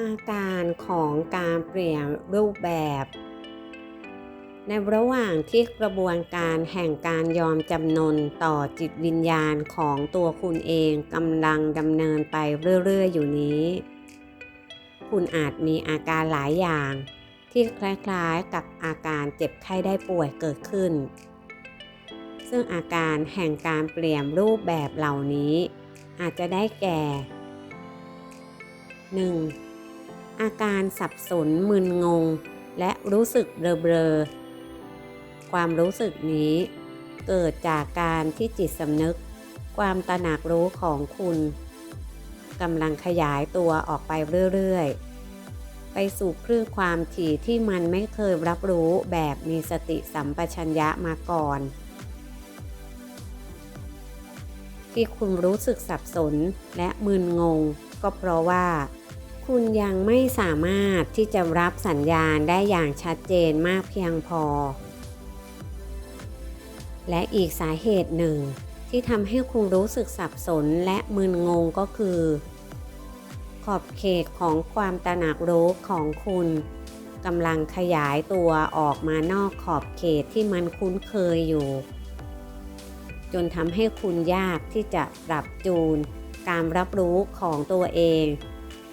อาการของการเปลี่ยนรูปแบบ ในระหว่างที่กระบวนการแห่งการยอมจำนนต่อจิตวิญญาณของตัวคุณเองกำลังดำเนินไปเรื่อย ๆ อยู่นี้ คุณอาจมีอาการหลายอย่าง ที่คล้ายๆกับอาการเจ็บไข้ได้ป่วยเกิดขึ้น ซึ่งอาการแห่งการเปลี่ยนรูปแบบเหล่านี้ อาจจะได้แก่ 1. อาการสับสนมึนงง และรู้สึกเบลอๆความรู้สึกนี้ เกิดจากการที่จิตสำนึก ความตระหนักรู้ของคุณกำลังขยายตัวออกไปเรื่อยๆ ไปสู่คลื่นความถี่ที่มันไม่เคยรับรู้แบบมีสติสัมปชัญญะมาก่อน ที่คุณรู้สึกสับสนและมึนงง ก็เพราะว่า คุณยังไม่สามารถที่จะรับสัญญาณได้อย่างชัดเจนมากเพียงพอ และอีกสาเหตุหนึ่ง ที่ทำให้คุณรู้สึกสับสนและมึนงงก็คือ ขอบเขตของความตระหนักรู้ของคุณกำลังขยายตัวออกมานอกขอบเขตที่มันคุ้นเคยอยู่ จนทำให้คุณยากที่จะปรับจูน การรับรู้ของตัวเอง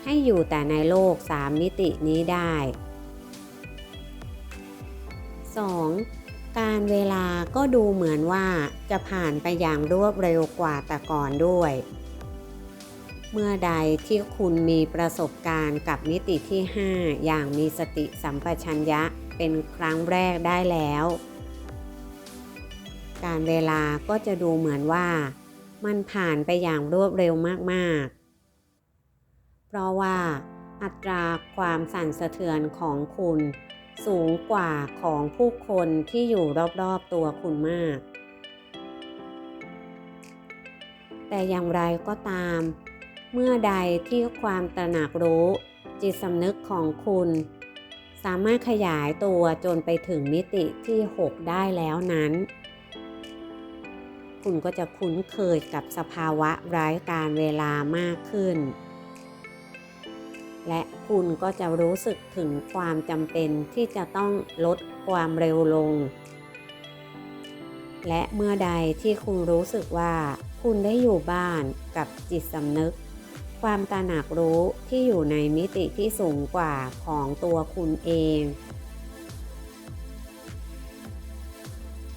ให้อยู่แต่ในโลกสามมิตินี้ได้ 2. การเวลาก็ดูเหมือนว่าจะผ่านไปอย่างรวดเร็วกว่าแต่ก่อนด้วย เมื่อใดที่คุณมีประสบการณ์กับมิติที่ 5 อย่างมีสติสัมปชัญญะเป็นครั้งแรกได้แล้ว การเวลาก็จะดูเหมือนว่า มันผ่านไปอย่างรวดเร็วมาก ๆ ราะว่าอัตราความสั่นสะเทือนของคุณสูงกว่าของผู้คนที่อยู่รอบๆตัวคุณมาก แต่อย่างไรก็ตาม เมื่อใดที่ความตระหนักรู้จิตสำนึกของคุณ สามารถขยายตัวจนไปถึงมิติที่ 6 ได้แล้วนั้น คุณก็จะคุ้นเคยกับสภาวะไร้การเวลามากขึ้น และคุณก็จะรู้สึกถึงความจำเป็นที่จะต้องลดความเร็วลง และเมื่อใดที่คุณรู้สึกว่า คุณได้อยู่บ้านกับจิตสำนึก ความตระหนักรู้ที่อยู่ในมิติที่สูงกว่าของตัวคุณเอง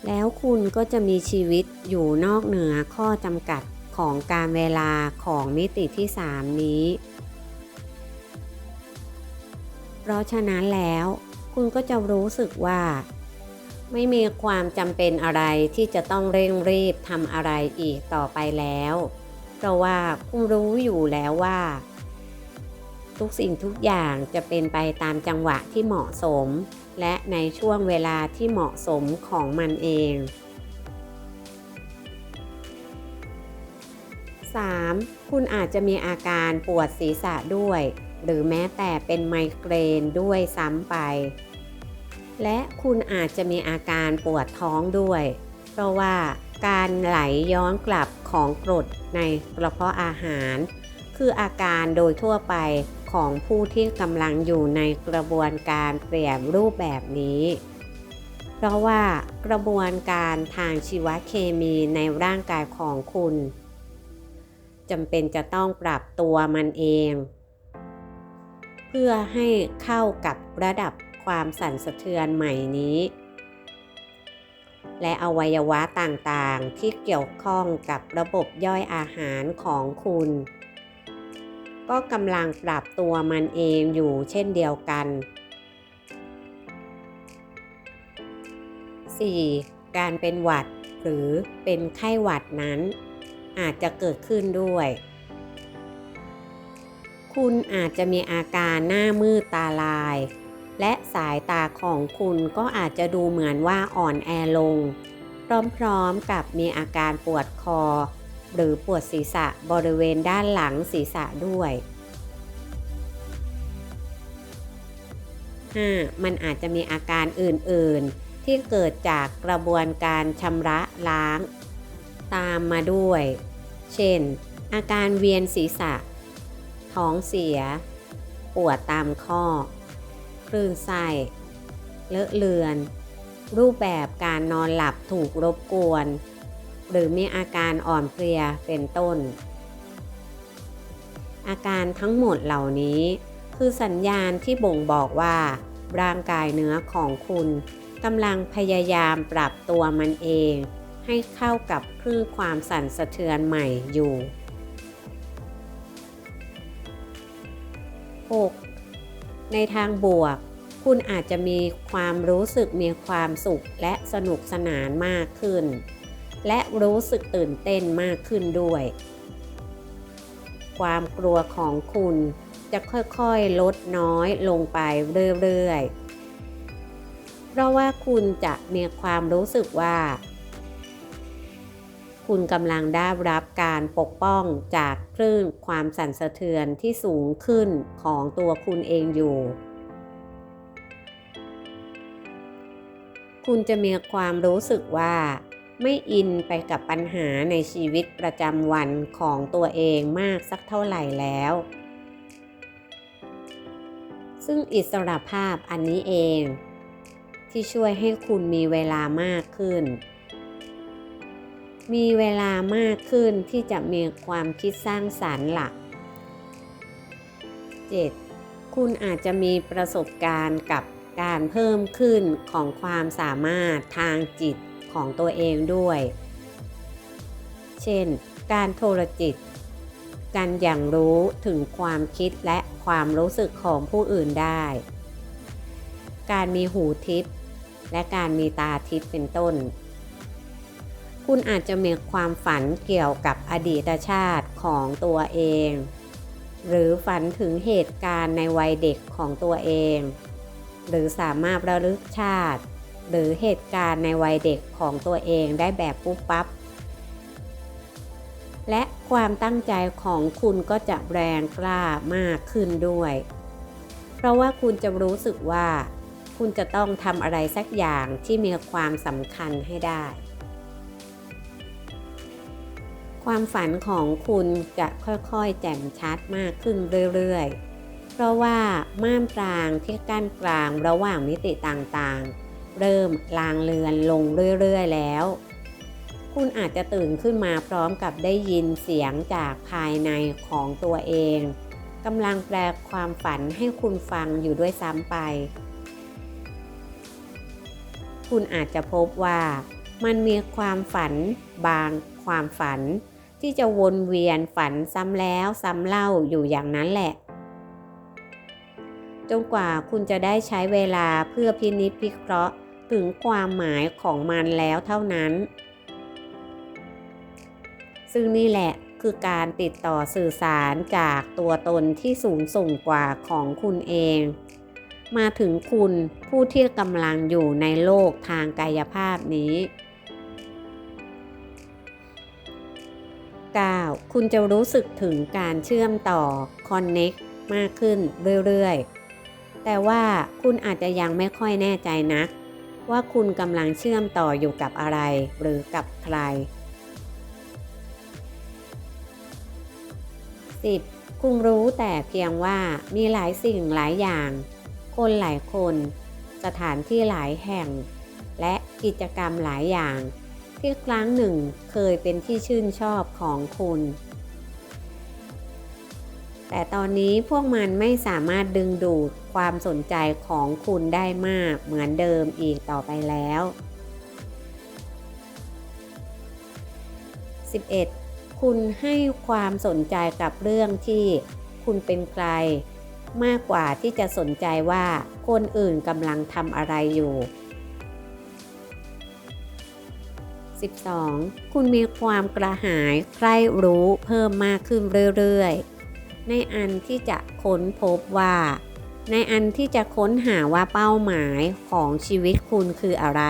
แล้วคุณก็จะมีชีวิตอยู่นอกเหนือข้อจำกัดของการเวลาของมิติที่ 3 นี้ ราะฉะนั้นแล้ว คุณก็จะรู้สึกว่า ไม่มีความจำเป็นอะไรที่จะต้องเร่งรีบทำอะไรอีกต่อไปแล้ว เพราะว่าคุณรู้อยู่แล้วว่า ทุกสิ่งทุกอย่างจะเป็นไปตามจังหวะที่เหมาะสม และในช่วงเวลาที่เหมาะสมของมันเอง 3. คุณอาจจะมีอาการปวดศีรษะด้วย หรือแม้แต่เป็นไมเกรนด้วยซ้ำไป และคุณอาจจะมีอาการปวดท้องด้วย เพราะว่าการไหลย้อนกลับของกรดในกระเพาะอาหาร คืออาการโดยทั่วไปของผู้ที่กำลังอยู่ในกระบวนการเปลี่ยนรูปแบบนี้ เพราะว่ากระบวนการทางชีวเคมีในร่างกายของคุณจำเป็นจะต้องปรับตัวมันเอง เพื่อให้เข้ากับระดับความสั่นสะเทือนใหม่นี้ และอวัยวะต่างๆ ที่เกี่ยวข้องกับระบบย่อยอาหารของคุณ ก็กำลังปรับตัวมันเองอยู่เช่นเดียวกัน 4. การเป็นหวัดหรือเป็นไข้หวัดนั้น อาจจะเกิดขึ้นด้วย คุณอาจจะมีอาการหน้ามืดตาลาย และสายตาของคุณก็อาจจะดูเหมือนว่าอ่อนแอลง พร้อมๆกับมีอาการปวดคอ หรือปวดศีรษะบริเวณด้านหลังศีรษะด้วย 5. มันอาจจะมีอาการอื่นๆ ที่เกิดจากกระบวนการชำระล้าง ตามมาด้วย เช่น อาการเวียนศีรษะ ท้องเสีย ปวดตามข้อ คลื่นไส้ เลอะเลือน รูปแบบการนอนหลับถูกรบกวน หรือมีอาการอ่อนเพลียเป็นต้น อาการทั้งหมดเหล่านี้คือสัญญาณที่บ่งบอกว่า ร่างกายเนื้อของคุณกำลังพยายามปรับตัวมันเอง ให้เข้ากับคลื่นความสั่นสะเทือนใหม่อยู่ 6. ในทางบวก คุณอาจจะมีความรู้สึกมีความสุขและสนุกสนานมากขึ้น และรู้สึกตื่นเต้นมากขึ้นด้วย ความกลัวของคุณจะค่อยๆ ลดน้อยลงไปเรื่อยๆ เพราะว่าคุณจะมีความรู้สึกว่า คุณกำลังได้รับการปกป้องจากคลื่นความสั่นสะเทือนที่สูงขึ้นของตัวคุณเองอยู่ คุณจะมีความรู้สึกว่า ไม่อินไปกับปัญหาในชีวิตประจำวันของตัวเองมากสักเท่าไหร่แล้ว ซึ่งอิสรภาพอันนี้เอง ที่ช่วยให้คุณมีเวลามากขึ้น มีเวลามากขึ้นที่จะมีความคิดสร้างสารรค์หลัก 7. คุณอาจจะมีประสบการณ์กับการเพิ่มขึ้นของความสามารถทางจิตของตัวเองด้วย เช่น การโทรจิต การอย่างรู้ถึงความคิดและความรู้สึกของผู้อื่นได้ การมีหูทิพย์และการมีตาทิพย์เป็นต้น คุณอาจจะมีความฝันเกี่ยวกับอดีตชาติของตัวเอง หรือฝันถึงเหตุการณ์ในวัยเด็กของตัวเอง หรือสามารถระลึกชาติ หรือเหตุการณ์ในวัยเด็กของตัวเองได้แบบปุ๊บปั๊บและความตั้งใจของคุณก็จะแรงกล้ามากขึ้นด้วย เพราะว่าคุณจะรู้สึกว่า คุณจะต้องทำอะไรสักอย่างที่มีความสำคัญให้ได้ ความฝันของคุณจะค่อยๆ แจ่มชัดมากขึ้นเรื่อยๆ เพราะว่าม่านปรางที่กั้นกลางระหว่างมิติต่างๆ เริ่มลางเลือนลงเรื่อยๆ แล้ว คุณอาจจะตื่นขึ้นมาพร้อมกับได้ยินเสียงจากภายในของตัวเองกำลังแปลความฝันให้คุณฟังอยู่ด้วยซ้ำไป คุณอาจจะพบว่ามันมีความฝันบางความฝัน ที่จะวนเวียนฝันซ้ำแล้วซ้ำเล่าอยู่อย่างนั้นแหละ จนกว่าคุณจะได้ใช้เวลาเพื่อพินิจพิเคราะห์ถึงความหมายของมันแล้วเท่านั้น ซึ่งนี่แหละคือการติดต่อสื่อสารจากตัวตนที่สูงส่งกว่าของคุณเอง มาถึงคุณผู้ที่กำลังอยู่ในโลกทางกายภาพนี้ 9. คุณจะรู้สึกถึงการเชื่อมต่อ Connect มากขึ้นเรื่อยๆ แต่ว่าคุณอาจจะยังไม่ค่อยแน่ใจนัก ว่าคุณกำลังเชื่อมต่ออยู่กับอะไรหรือกับใคร 10. คุณรู้แต่เพียงว่ามีหลายสิ่งหลายอย่าง คนหลายคน สถานที่หลายแห่ง และกิจกรรมหลายอย่าง ที่ครั้งหนึ่งเคยเป็นที่ชื่นชอบของคุณ แต่ตอนนี้พวกมันไม่สามารถดึงดูดความสนใจของคุณได้มากเหมือนเดิมอีกต่อไปแล้ว 11. คุณให้ความสนใจกับเรื่องที่คุณเป็นใคร มากกว่าที่จะสนใจว่าคนอื่นกำลังทำอะไรอยู่ 12. คุณมีความกระหายใคร่รู้เพิ่มมากขึ้นเรื่อยๆ ในอันที่จะค้นพบว่า ในอันที่จะค้นหาว่าเป้าหมายของชีวิตคุณคืออะไร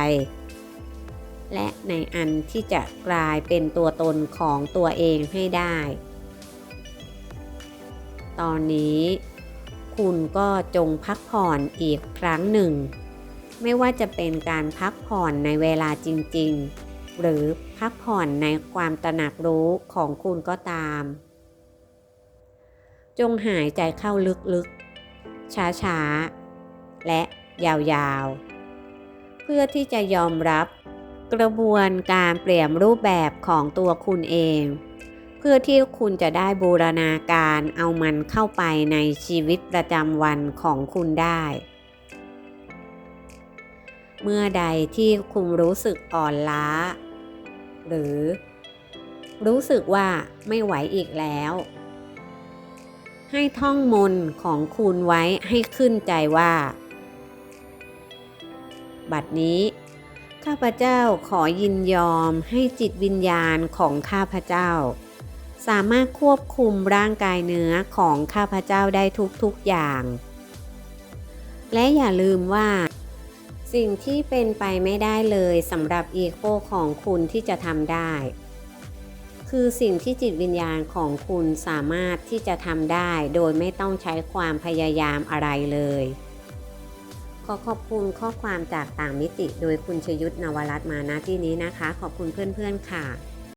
และในอันที่จะกลายเป็นตัวตนของตัวเองให้ได้ ตอนนี้คุณก็จงพักผ่อนอีกครั้งหนึ่ง ไม่ว่าจะเป็นการพักผ่อนในเวลาจริง ๆ หรือพักผ่อนในความตระหนักรู้ของคุณก็ตาม จงหายใจเข้าลึกๆ ช้าๆ และยาวๆ เพื่อที่จะยอมรับกระบวนการเปลี่ยนรูปแบบของตัวคุณเอง เพื่อที่คุณจะได้บูรณาการเอามันเข้าไปในชีวิตประจำวันของคุณได้ เมื่อใดที่คุณรู้สึกอ่อนล้า หรือ รู้สึกว่าไม่ไหวอีกแล้ว ให้ท่องมนของคุณไว้ให้ขึ้นใจว่า บัดนี้ ข้าพเจ้าขอยินยอมให้จิตวิญญาณของข้าพเจ้า สามารถควบคุมร่างกายเนื้อของข้าพเจ้าได้ทุกๆอย่างและอย่าลืมว่า สิ่งที่เป็นไปไม่ได้เลยสำหรับอีโคของคุณที่จะทำได้ คือสิ่งที่จิตวิญญาณของคุณสามารถที่จะทำได้ โดยไม่ต้องใช้ความพยายามอะไรเลย ขอขอบคุณข้อความจากต่างมิติ โดยคุณชยุทธนวรัตน์มาณที่นี้นะคะ ขอบคุณเพื่อนๆค่ะ